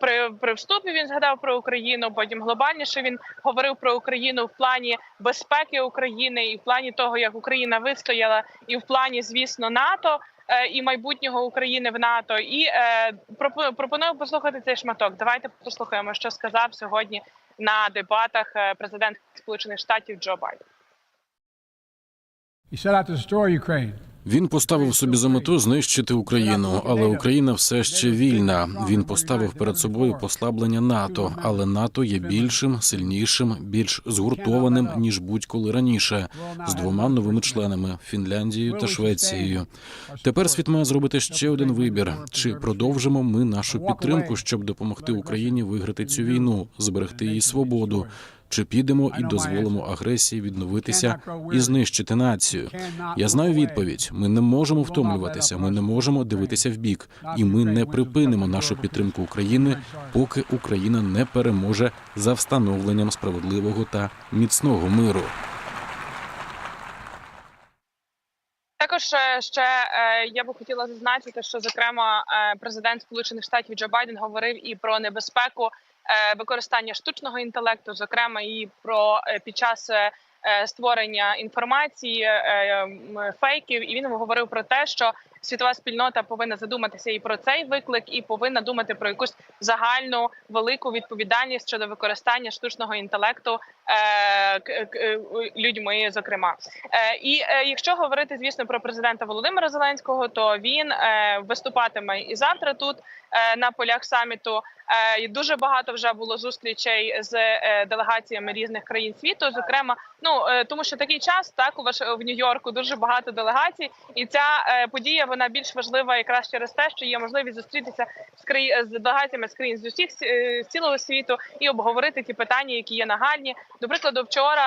при, при вступі він згадав про Україну. Потім глобальніше він говорив про Україну в плані безпеки України і в плані того, як Україна вистояла, і в плані, звісно, НАТО. е, І майбутнього України в НАТО, і е, пропо- пропоную послухати цей шматок. Давайте послухаємо, що сказав сьогодні на дебатах е, президент Сполучених Штатів Джо Байден. He set out to destroy Ukraine. Він поставив собі за мету знищити Україну, але Україна все ще вільна. Він поставив перед собою послаблення НАТО, але НАТО є більшим, сильнішим, більш згуртованим ніж будь-коли раніше, з двома новими членами Фінляндією та Швецією. Тепер світ має зробити ще один вибір: чи продовжимо ми нашу підтримку, щоб допомогти Україні виграти цю війну, зберегти її свободу. Чи підемо і дозволимо агресії відновитися і знищити націю? Я знаю відповідь. Ми не можемо втомлюватися. Ми не можемо дивитися в бік, і ми не припинимо нашу підтримку України, поки Україна не переможе за встановленням справедливого та міцного миру. Також е, ще е, я би хотіла зазначити, що зокрема е, президент Сполучених Штатів Джо Байден говорив і про небезпеку використання штучного інтелекту, зокрема і про е, під час е, е, створення інформації е, фейків. І він говорив про те, що світова спільнота повинна задуматися і про цей виклик, і повинна думати про якусь загальну велику відповідальність щодо використання штучного інтелекту е, к- к- людьми, зокрема. Е, І е, якщо говорити, звісно, про президента Володимира Зеленського, то він е, виступатиме і завтра тут е, на полях саміту. Е, і Дуже багато вже було зустрічей з е, делегаціями різних країн світу. Зокрема, ну е, тому що такий час так у ваш в Нью-Йорку дуже багато делегацій, і ця е, подія вона більш важлива якраз через те, що є можливість зустрітися з краї- з делегаціями з країн з усіх е, з цілого світу і обговорити ті питання, які є нагальні. До прикладу, вчора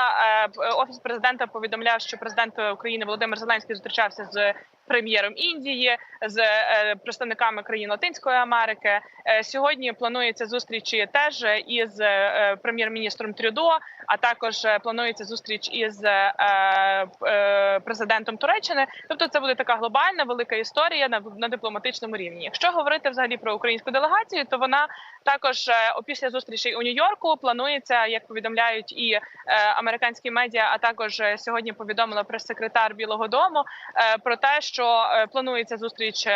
е, офіс президента повідомляв, що президент України Володимир Зеленський зустрічався з прем'єром Індії, з е, представниками країн Латинської Америки. Е, Сьогодні планується зустрічі теж із е, прем'єр-міністром Трюдо, а також е, планується зустріч із е, е, президентом Туреччини. Тобто, це буде така глобальна велика історія на, на дипломатичному рівні. Якщо говорити взагалі про українську делегацію, то вона також е, опісля зустрічей у Нью-Йорку планується, як повідомляють і е, американські медіа, а також е, сьогодні повідомила прес-секретар Білого Дому про те, що планується зустріч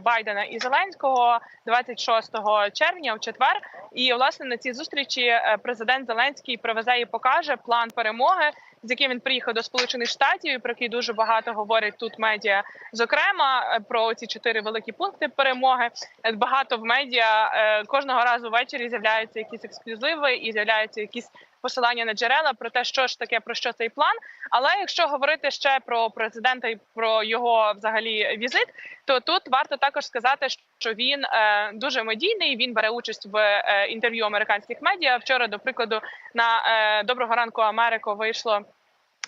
Байдена і Зеленського 26 червня в четвер. І власне на цій зустрічі президент Зеленський привезе і покаже план перемоги, з яким він приїхав до Сполучених Штатів, і про який дуже багато говорять тут медіа. Зокрема, е, про ці чотири великі пункти перемоги. Е, Багато в медіа е, кожного разу ввечері з'являються якісь ексклюзиви і з'являються якісь посилання на джерела про те, що ж таке про що цей план. Але якщо говорити ще про президента і про його взагалі візит, то тут варто також сказати, що він е, дуже медійний. Він бере участь в е, інтерв'ю американських медіа. Вчора, до прикладу, на е, доброго ранку Америку вийшло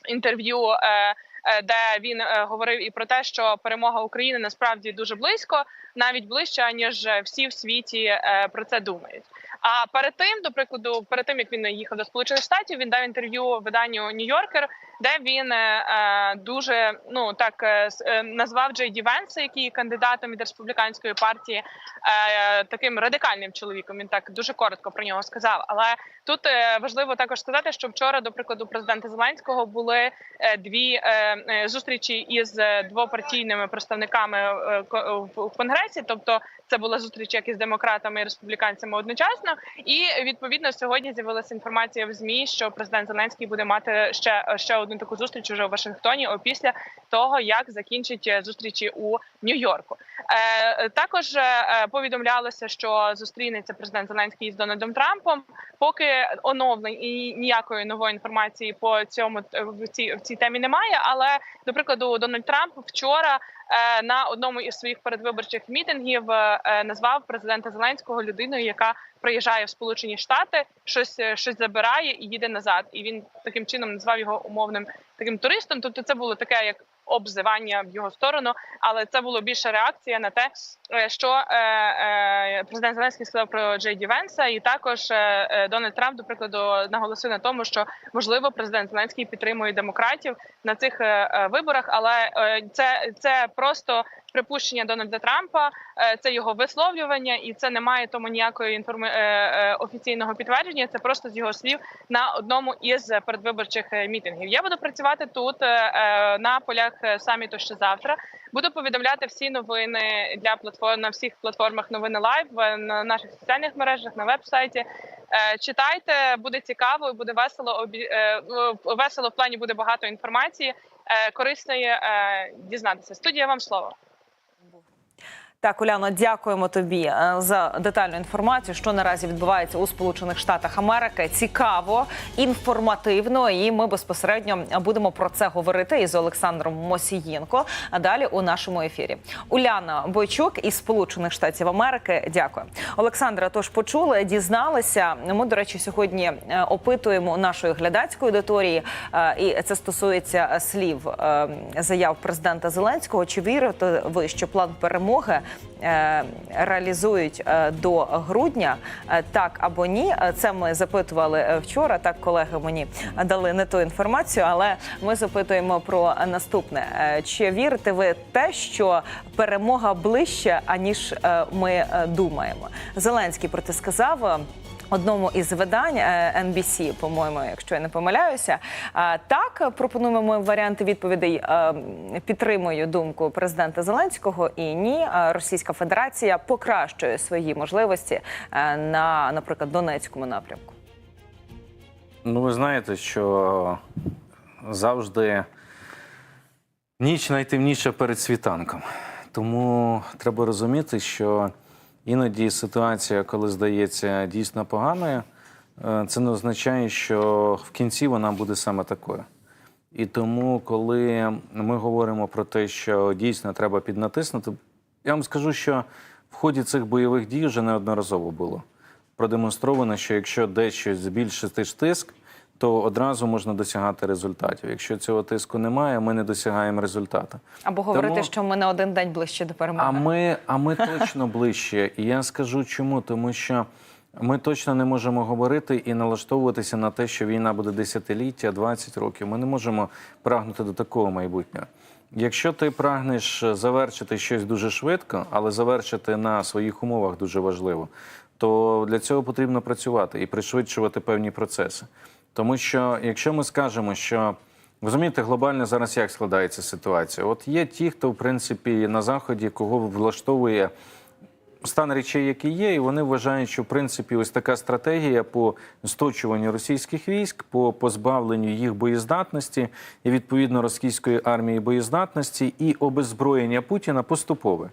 інтерв'ю. Е, е, де він е, говорив і про те, що перемога України насправді дуже близько, навіть ближче ніж всі в світі про це думають. А перед тим, до прикладу, перед тим як він їхав до Сполучених Штатів, він дав інтерв'ю виданню Нью-Йоркер, де він е, е, дуже ну так е, назвав Джей Ді Венса, який кандидатом від республіканської партії, таким радикальним чоловіком. Він так дуже коротко про нього сказав. Але тут важливо також сказати, що вчора, до прикладу, президента Зеленського були дві зустрічі із двопартійними представниками в конгресі, тобто це була зустріч як із демократами і республіканцями одночасно. І відповідно сьогодні з'явилася інформація в змі, що президент Зеленський буде мати ще ще одну таку зустріч уже у Вашингтоні опісля того, як закінчить е, зустрічі у Нью-Йорку. Е, також е, повідомлялося, що зустрінеться президент Зеленський з Дональдом Трампом. Поки оновлень і ніякої нової інформації по цьому е, в цій в цій темі немає. Але до прикладу, Дональд Трамп вчора е, на одному із своїх передвиборчих мітингів е, назвав президента Зеленського людиною, яка приїжджає в Сполучені Штати, щось е, щось забирає і їде назад. І він таким чином назвав його умовним таким туристом. Тобто, це було таке як обзивання в його сторону. Але це було більше реакція на те, е, що е, е, президент Зеленський сказав про Джей Ді Венса, і також Дональд Трамп, до прикладу, наголосив на тому, що можливо президент Зеленський підтримує демократів на цих виборах, але це, це просто припущення Дональда Трампа, це його висловлювання, і це не має тому ніякої інформи... офіційного підтвердження. Це просто з його слів на одному із передвиборчих мітингів. Я буду працювати тут на полях саміту ще завтра. Буду повідомляти всі новини для платформ на всіх платформах новини лайв е, на наших соціальних мережах на веб-сайті. Е, Читайте, буде цікаво, і буде весело. е, Весело в плані буде багато інформації е, корисної е, дізнатися. Студія вам слово. Так, Уляно, дякуємо тобі е, за детальну інформацію, що наразі відбувається у Сполучених Штатах Америки. Цікаво, інформативно, і ми безпосередньо будемо про це говорити із Олександром Мосієнко. А далі у нашому ефірі. Уляна Бойчук із Сполучених Штатів Америки. Дякую, Олександра. Тож почули, дізналися. Ми, до речі, сьогодні е, опитуємо нашої глядацької аудиторії, е, і це стосується слів заяв президента Зеленського. Чи вірите ви, що план перемоги реалізують е, до грудня? Е, Так або ні? Е, Це ми запитували е, вчора. Так, колеги мені дали не ту інформацію, але ми запитуємо про наступне: Е, чи вірите ви те, що перемога ближче, аніж е, ми е, думаємо? Зеленський проте сказав. Е, Одному із видань е, NBC, по-моєму, якщо я не помиляюся, Е, так пропонуємо варіанти відповідей. Е, Підтримую думку президента Зеленського і ні. Е, Російська Федерація покращує свої можливості е, на, наприклад, Донецькому напрямку. Ну, ви знаєте, що завжди ніч найтемніша перед світанком. Тому треба розуміти, що іноді ситуація, коли здається дійсно поганою, е, це не означає, що в кінці вона буде саме такою. І тому, коли ми говоримо про те, що дійсно треба піднатиснути, я вам скажу, що в ході цих бойових дій вже неодноразово було продемонстровано, що якщо дещо збільшити тиск, то одразу можна досягати результатів. Якщо цього тиску немає, ми не досягаємо результату. Або говорити, Тому- що ми на один день ближче до перемоги. А ми, а ми точно ближче. І я скажу чому, тому що ми точно не можемо говорити і налаштовуватися на те, що війна буде десятиліття, 20 років. Ми не можемо прагнути до такого майбутнього. Якщо ти прагнеш завершити щось дуже швидко, але завершити на своїх умовах дуже важливо, то для цього потрібно працювати і пришвидшувати певні процеси. Тому що якщо ми скажемо, що Розумієте, глобально зараз як складається ситуація? От є ті, хто в принципі на заході, кого влаштовує стан речей, який є, і вони вважають, що в принципі ось така стратегія по сточуванню російських військ, по позбавленню їх боєздатності і відповідно російської армії боєздатності і обеззброєння Путіна поступове.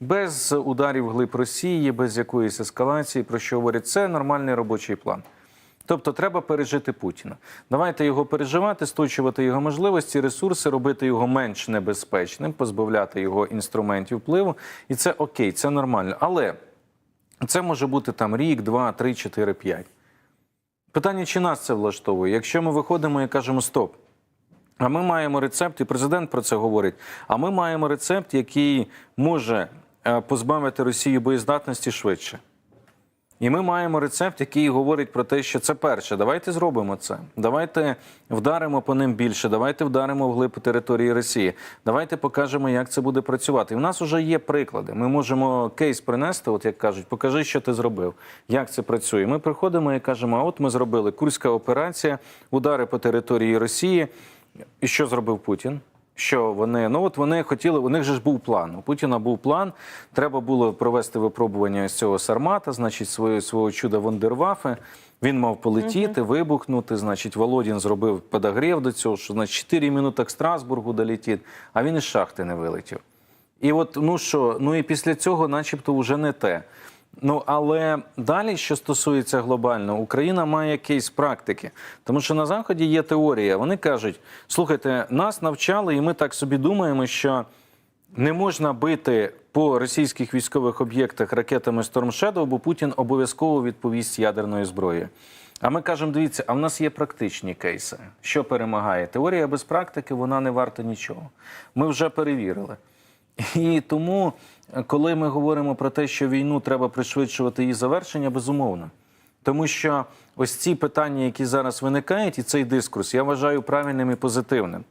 Без ударів глиб Росії, без якоїсь ескалації, про що говорять, це нормальний робочий план. Тобто треба пережити Путіна. Давайте його переживати, сточувати його можливості, ресурси, робити його менш небезпечним, позбавляти його інструментів впливу. І це окей, це нормально. Але це може бути там рік, два, три, чотири, п'ять. Питання, чи нас це влаштовує? Якщо ми виходимо і кажемо стоп. А ми маємо рецепт, і президент про це говорить. А ми маємо рецепт, який може е, позбавити Росію боєздатності швидше. І ми маємо рецепт, який говорить про те, що це перше. Давайте зробимо це. Давайте вдаримо по ним більше. Давайте вдаримо вглиб території Росії. Давайте покажемо, як це буде працювати. І в нас вже є приклади. Ми можемо кейс принести, от як кажуть, покажи, що ти зробив, як це працює. Ми приходимо і кажемо: а от ми зробили Курська операція, удари по території Росії. І що зробив Путін? Що вони ну от вони хотіли, у них же ж був план. У Путіна був план. Треба було провести випробування з цього Сармата, значить, свого свого чуда Вондервафи. Він мав полетіти, вибухнути. Значить, Володін зробив подогрів до цього, що значить 4 минути к Страсбургу долетить, а він із шахти не вилетів. І от ну що, ну і після цього, начебто, вже не те. Ну але далі, що стосується глобально, Україна має кейс практики, тому що на заході є теорія. Вони кажуть: слухайте, нас навчали, і ми так собі думаємо, що не можна бити по російських військових об'єктах ракетами Storm Shadow, бо Путін обов'язково відповість ядерною зброєю. А ми кажемо: дивіться, а в нас є практичні кейси. Що перемагає? Теорія без практики вона не варта нічого. Ми вже перевірили. І тому, коли ми говоримо про те, що війну треба пришвидшувати її завершення, безумовно. Тому що ось ці питання, які зараз виникають, і цей дискурс, я вважаю правильним і позитивним.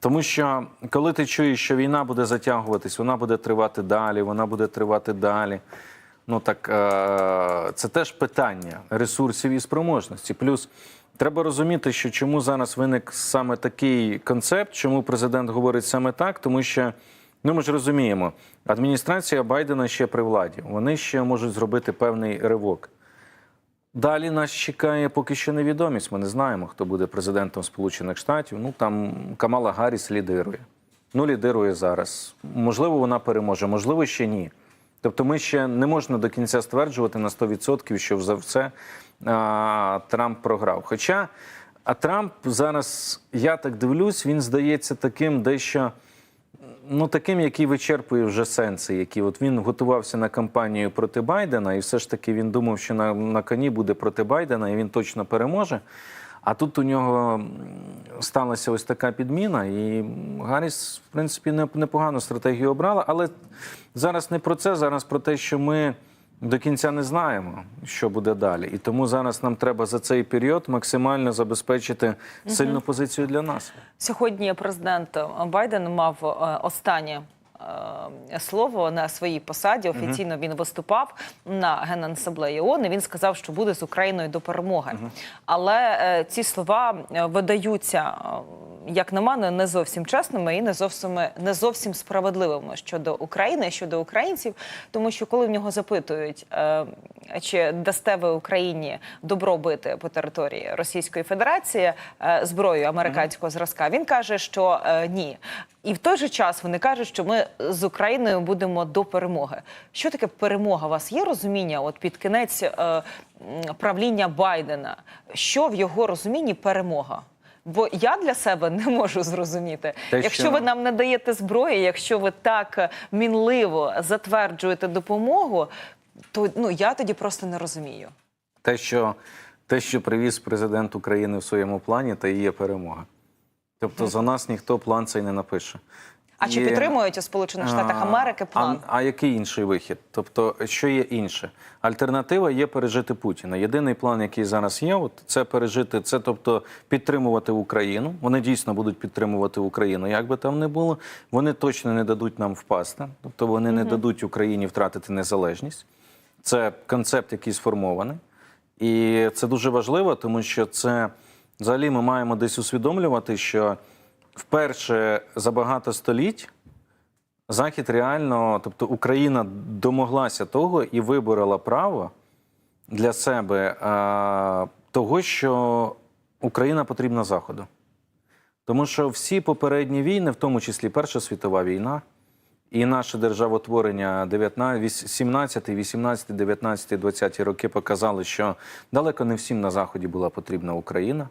Тому що коли ти чуєш, що війна буде затягуватись, вона буде тривати далі, вона буде тривати далі. Ну так е, це теж питання ресурсів і спроможності. Плюс треба розуміти, що чому зараз виник саме такий концепт, чому президент говорить саме так, тому що. Ну, ми ж розуміємо, адміністрація Байдена ще при владі. Вони ще можуть зробити певний ривок. Далі нас чекає поки що невідомість. Ми не знаємо, хто буде президентом Сполучених Штатів. Ну там Камала Гарріс лідирує. Ну, лідирує зараз. Можливо, вона переможе, можливо, ще ні. Тобто, ми ще не можна до кінця стверджувати на 100%, що за все а, Трамп програв. Хоча а Трамп зараз, я так дивлюсь, він здається таким дещо ну таким, який вичерпує вже сенси, які от він готувався на кампанію проти Байдена, і все ж таки він думав, що на, на коні буде проти Байдена, і він точно переможе. А тут у нього сталася ось така підміна, і Гарріс, в принципі, не- непогану стратегію обрала. Але зараз не про це, зараз про те, що ми до кінця не знаємо, що буде далі. І тому зараз нам треба за цей період максимально забезпечити сильну позицію для нас. Сьогодні президент Байден мав е, останнє слово на своїй посаді. Офіційно він виступав на Генасамблеї ООН. і Він сказав, що буде з Україною до перемоги. Але е, ці слова е, видаються. е, Як на мене, не зовсім чесними і не зовсім не зовсім справедливими щодо України, щодо українців, тому що коли в нього запитують, е, чи дасте ви Україні добро бити по території Російської Федерації е, зброєю американського зразка, він каже, що е, ні. І в той же час вони кажуть, що ми з Україною будемо до перемоги. Що таке перемога? У вас є розуміння? От під кінець е, правління Байдена, що в його розумінні перемога? Бо я для себе не можу зрозуміти, Те, якщо що- ви нам не даєте зброї, якщо ви так е, мінливо затверджуєте допомогу, то ну я тоді просто не розумію. Те, що, те, що привіз президент України в своєму плані, то і є перемога. Тобто за нас ніхто план цей не напише. А чи Є- підтримують у Сполучених Штатах Америки план? А, а який інший вихід? Тобто, що є інше? Альтернатива є пережити Путіна. Єдиний план, який зараз є, от це пережити, це тобто підтримувати Україну. Вони дійсно будуть підтримувати Україну, як би там не було. Вони точно не дадуть нам впасти, тобто вони не дадуть Україні втратити незалежність. Це концепт, який сформований. І це дуже важливо, тому що це взагалі ми маємо десь усвідомлювати, що вперше за багато століть Захід реально, тобто Україна домоглася того і виборола право для себе а, того, що Україна потрібна Заходу. Тому що всі попередні війни, в тому числі Перша світова війна, і наше державотворення 19, 17, 18, 19, 20 роки показали, що далеко не всім на Заході була потрібна Україна.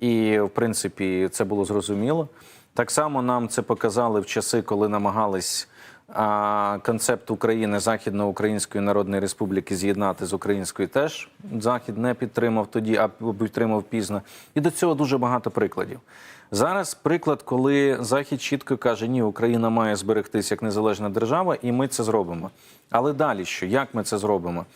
І, в принципі, це було зрозуміло. Так само нам це показали в часи, коли намагались а, концепт України Західноукраїнської Народної Республіки з'єднати з українською теж. Захід не підтримав тоді, а підтримав пізно. І до цього дуже багато прикладів. Зараз приклад, коли Захід чітко каже, ні, Україна має зберегтися як незалежна держава, і ми це зробимо. Але далі що? Як ми це зробимо?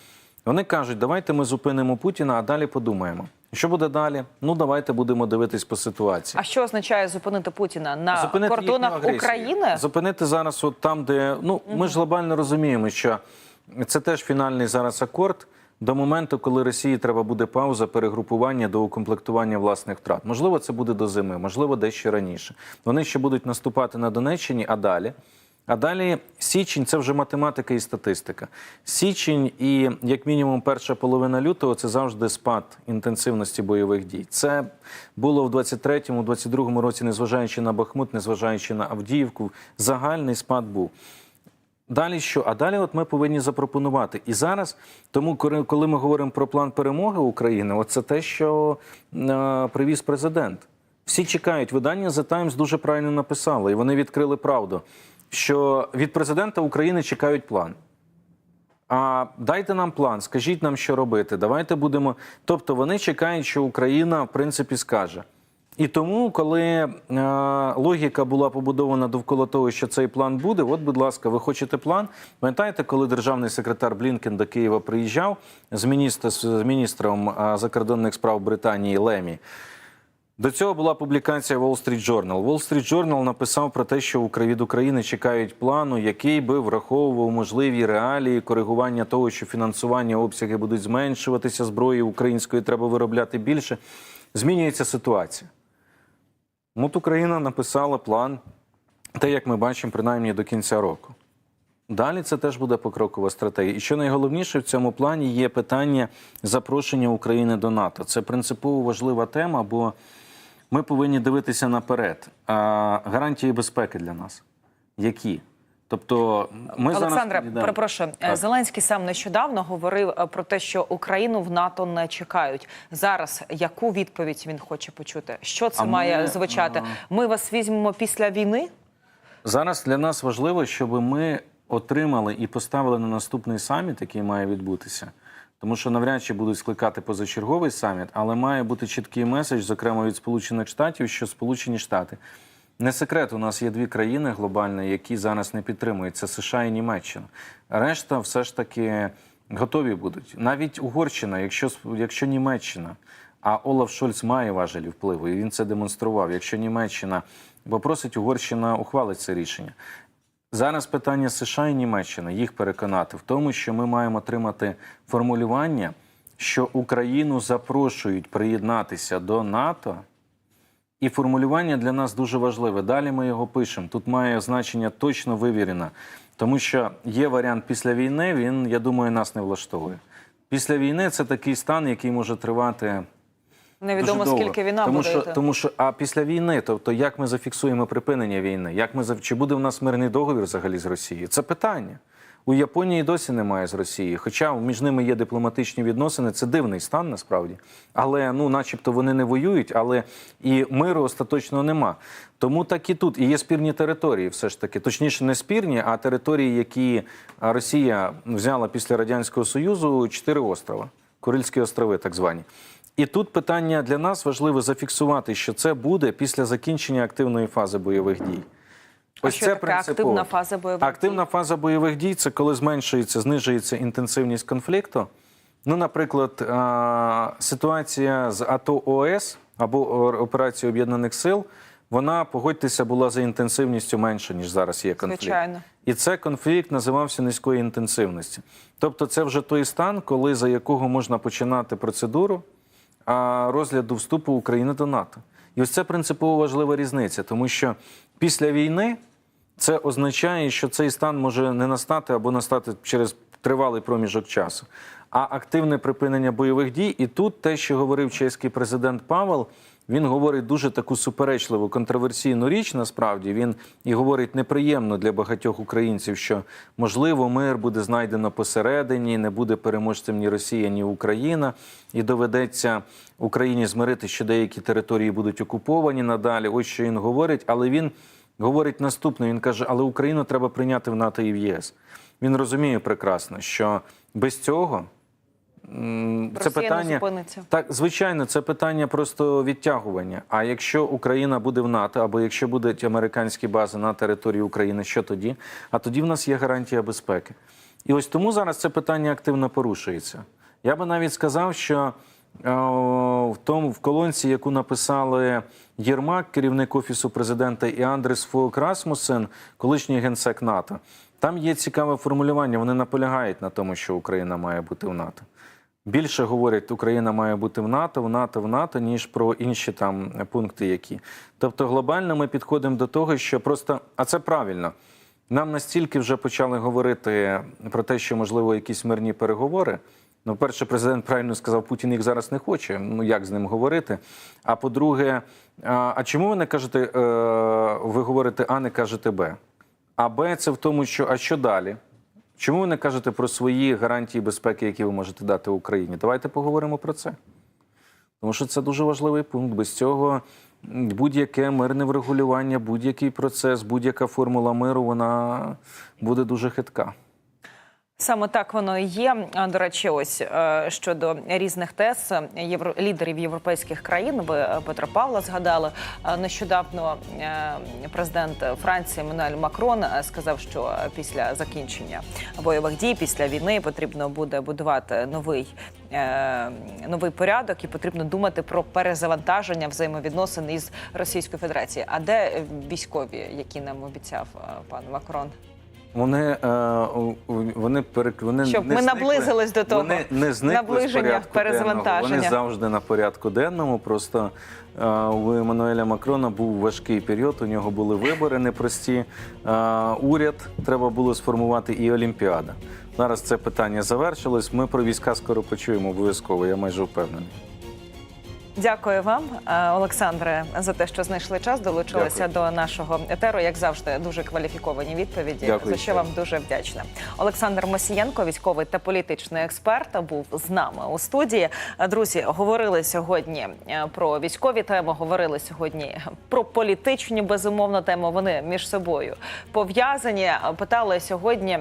Вони кажуть, давайте ми зупинимо Путіна, а далі подумаємо. Що буде далі? Ну давайте будемо дивитись по ситуації. А що означає зупинити Путіна на Зупинити кордонах. України? Зупинити зараз, от там, де ну ми ж глобально розуміємо, що це теж фінальний зараз акорд. До моменту, коли Росії треба буде пауза, перегрупування до укомплектування власних втрат. Можливо, це буде до зими, можливо, дещо раніше. Вони ще будуть наступати на Донеччині, а далі. А далі січень це вже математика і статистика. Січень і як мінімум перша половина лютого це завжди спад інтенсивності бойових дій. Це було в 23-му, 22-му році, незважаючи на Бахмут, незважаючи на Авдіївку. Загальний спад був. Далі що? А далі, от ми повинні запропонувати. І зараз, тому коли ми говоримо про план перемоги України, от це те, що е, привіз президент. Всі чекають. Видання The Times дуже правильно написало, і вони відкрили правду, що від президента України чекають план. А дайте нам план, скажіть нам, що робити. Давайте будемо. Тобто вони чекають, що Україна в принципі скаже. І тому, коли е, логіка була побудована довкола того, що цей план буде, от, будь ласка, ви хочете план? Пам'ятаєте, коли державний секретар Блінкен до Києва приїжджав з, міністр, з міністром е, закордонних справ Британії Лемі? До цього була публікація Wall Street Journal. Wall Street Journal написав про те, що від України чекають плану, який би враховував можливі реалії коригування того, що фінансування обсяги будуть зменшуватися, зброї української треба виробляти більше. Змінюється ситуація. От Україна написала план, те, як ми бачимо, принаймні до кінця року. Далі це теж буде покрокова стратегія. І що найголовніше в цьому плані є питання запрошення України до НАТО. Це принципово важлива тема, бо ми повинні дивитися наперед. А гарантії безпеки для нас які? Тобто, ми Олександре, зараз... Перепрошую, Так. Зеленський сам нещодавно говорив е, про те, що Україну в НАТО не чекають. Зараз яку відповідь він хоче почути? Що це А ми, має звучати? Ми вас візьмемо після війни? Зараз для нас важливо, щоб ми отримали і поставили на наступний саміт, який має відбутися. Тому що навряд чи будуть скликати позачерговий саміт, але має бути чіткий меседж, зокрема від Сполучених Штатів, що Сполучені Штати не секрет. У нас є дві країни глобальні, які зараз не підтримують. Це США і Німеччина. Решта все ж таки готові будуть. Навіть Угорщина, якщо якщо Німеччина, а Олаф Шольц має важелі впливу, і він це демонстрував. Якщо Німеччина попросить, Угорщина ухвалить це рішення. Зараз питання США і Німеччини їх переконати в тому, що ми маємо отримати формулювання, що Україну запрошують приєднатися до НАТО. І формулювання для нас дуже важливе. Далі ми його пишемо. Тут має значення точно вивірено, тому що є варіант після війни. Він, я думаю, нас не влаштовує. Після війни це такий стан, який може тривати Невідомо Дуже довго. скільки війна тому буде. що, йти. тому що а після війни, тобто як ми зафіксуємо припинення війни, як ми чи буде в нас мирний договір взагалі з Росією? Це питання. У Японії досі немає з Росією, хоча між ними є дипломатичні відносини. Це дивний стан насправді. Але ну, начебто, вони не воюють, але і миру остаточного нема. Тому так і тут. І є спірні території, все ж таки. Точніше, не спірні, а території, які Росія взяла після Радянського Союзу, чотири острова, Курильські острови, так звані. І тут питання для нас важливо зафіксувати, що це буде після закінчення активної фази бойових дій. А що таке активна фаза бойових Активна фаза бойових дій це коли зменшується, знижується інтенсивність конфлікту. Ну, наприклад, ситуація з АТО ОС або о- операція Об'єднаних Сил, вона, погодьтеся, була за інтенсивністю менше, ніж зараз є конфлікт. Звичайно. І це конфлікт називався низької інтенсивності. Тобто, це вже той стан, коли за якого можна починати процедуру розгляду вступу України до НАТО. І ось це принципово важлива різниця, тому що після війни це означає, що цей стан може не настати або настати через тривалий проміжок часу. А активне припинення бойових дій, і тут те, що говорив чеський президент Павел, він говорить дуже таку суперечливу контроверсійну річ. Насправді він і говорить неприємно для багатьох українців, що можливо мир буде знайдено посередині, не буде переможцем ні Росія, ні Україна, і доведеться Україні змирити, що деякі території будуть окуповані надалі. Ось що він говорить, але він говорить наступне: він каже: але Україну треба прийняти в НАТО і в ЄС. Він розуміє прекрасно, що без цього. М, Це Росія не питання зупиниться. так, звичайно, це питання просто відтягування. А якщо Україна буде в НАТО, або якщо будуть американські бази на території України, що тоді? А тоді в нас є гарантія безпеки. І ось тому зараз це питання активно порушується. Я би навіть сказав, що е, в тому в колонці, яку написали Єрмак, керівник офісу президента, і Андрес Фоок Расмусен, колишній генсек НАТО, там є цікаве формулювання. Вони наполягають на тому, що Україна має бути в НАТО. Більше говорять, Україна має бути в НАТО, в НАТО, в НАТО, ніж про інші там пункти, які. Тобто, глобально ми підходимо до того, що просто, а це правильно. Нам настільки вже почали говорити про те, що можливо якісь мирні переговори. Ну, перше, президент правильно сказав, Путін їх зараз не хоче. Ну як з ним говорити? А по-друге, а, чому ви не кажете, е, ви говорите А, не кажете Б? А Б це в тому, що а що далі? Чому ви не кажете про свої гарантії безпеки, які ви можете дати Україні? Давайте поговоримо про це. Тому що це дуже важливий пункт. Без цього будь-яке мирне врегулювання, будь-який процес, будь-яка формула миру, вона буде дуже хитка. Саме так воно і є. До речі, ось е, щодо різних тез е, євро лідерів європейських країн. Ви е, Петра Павла згадали нещодавно. Президент Франції Еммануель Макрон сказав, що після закінчення бойових дій, після війни потрібно буде будувати новий. Новий порядок і потрібно думати про перезавантаження взаємовідносин із Російською Федерацією. А де військові, які нам обіцяв пан Макрон? Вони, е, вони, перек... вони Щоб не ми зникли. наблизились до того. Вони не зникли Наближення, денного. Вони завжди на порядку денному. Просто е, у Еммануеля Макрона був важкий період. У нього були вибори непрості. Е, уряд треба було сформувати і Олімпіада. Зараз це питання завершилось. Ми про війська скоро почуємо обов'язково. Я майже впевнений. Дякую вам, е, Олександре, за те, що знайшли час, долучилися до нашого етеру. Як завжди, дуже кваліфіковані відповіді. Дякую за що вам дуже вдячна. Олександр Мосієнко, військовий та політичний експерт, був з нами у студії. Друзі, говорили сьогодні е, про військові теми. Говорили сьогодні про політичні безумовно теми. Вони між собою пов'язані. Питали сьогодні.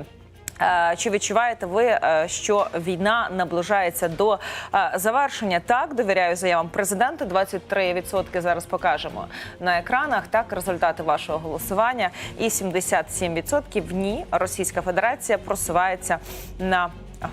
Е, Чи відчуваєте ви, е, що війна наближається до е, завершення? Так, довіряю заявам президента. 23% зараз покажемо на екранах. Так, результати вашого голосування. І 77% ні. Російська Федерація просувається на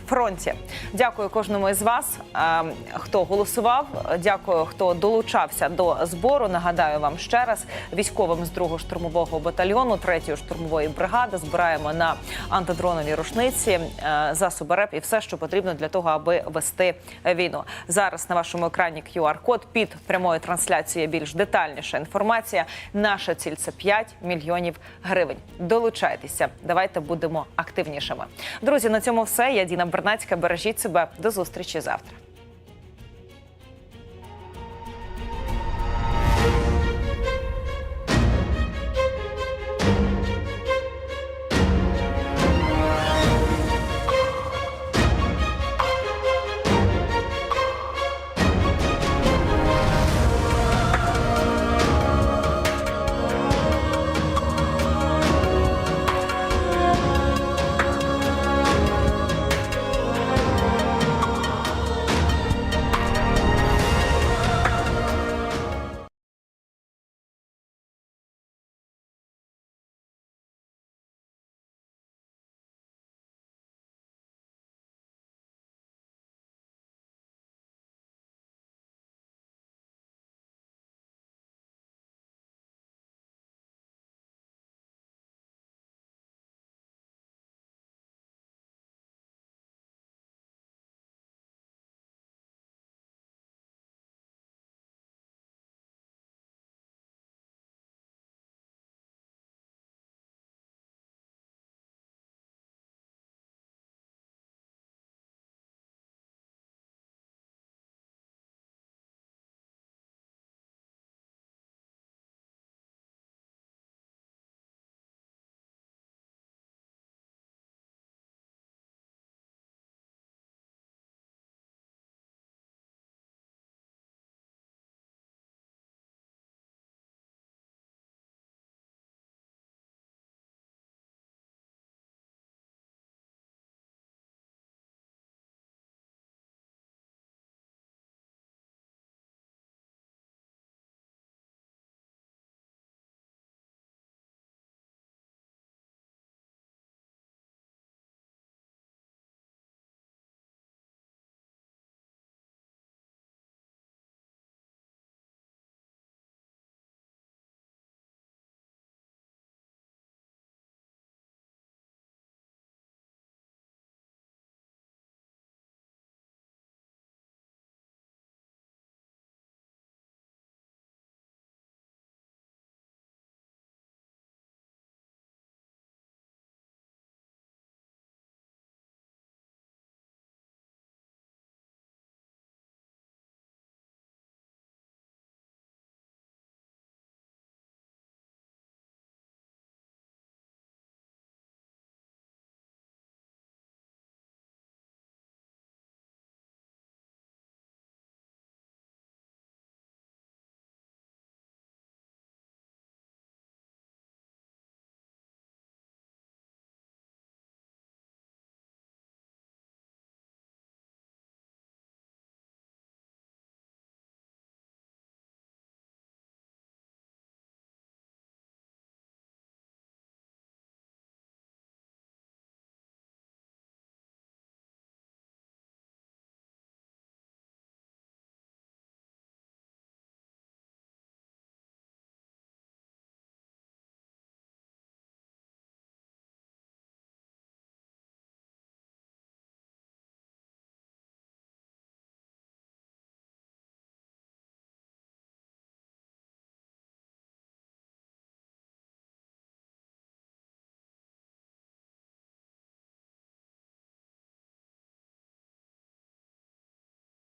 фронті. Дякую кожному із вас, е, хто голосував. Дякую, хто долучався до збору. Нагадаю вам ще раз: військовим з 2-го штурмового батальйону 3-ї штурмової бригади збираємо на антидронові рушниці, е, засоби РЕП і все, що потрібно для того, аби вести війну. Зараз на вашому екрані QR-код під прямою трансляцією більш детальніша інформація. Наша ціль це 5 мільйонів гривень. Долучайтеся, давайте будемо активнішими. Друзі, на цьому все. Я Діна Бернацька. Бережіть себе. До зустрічі завтра.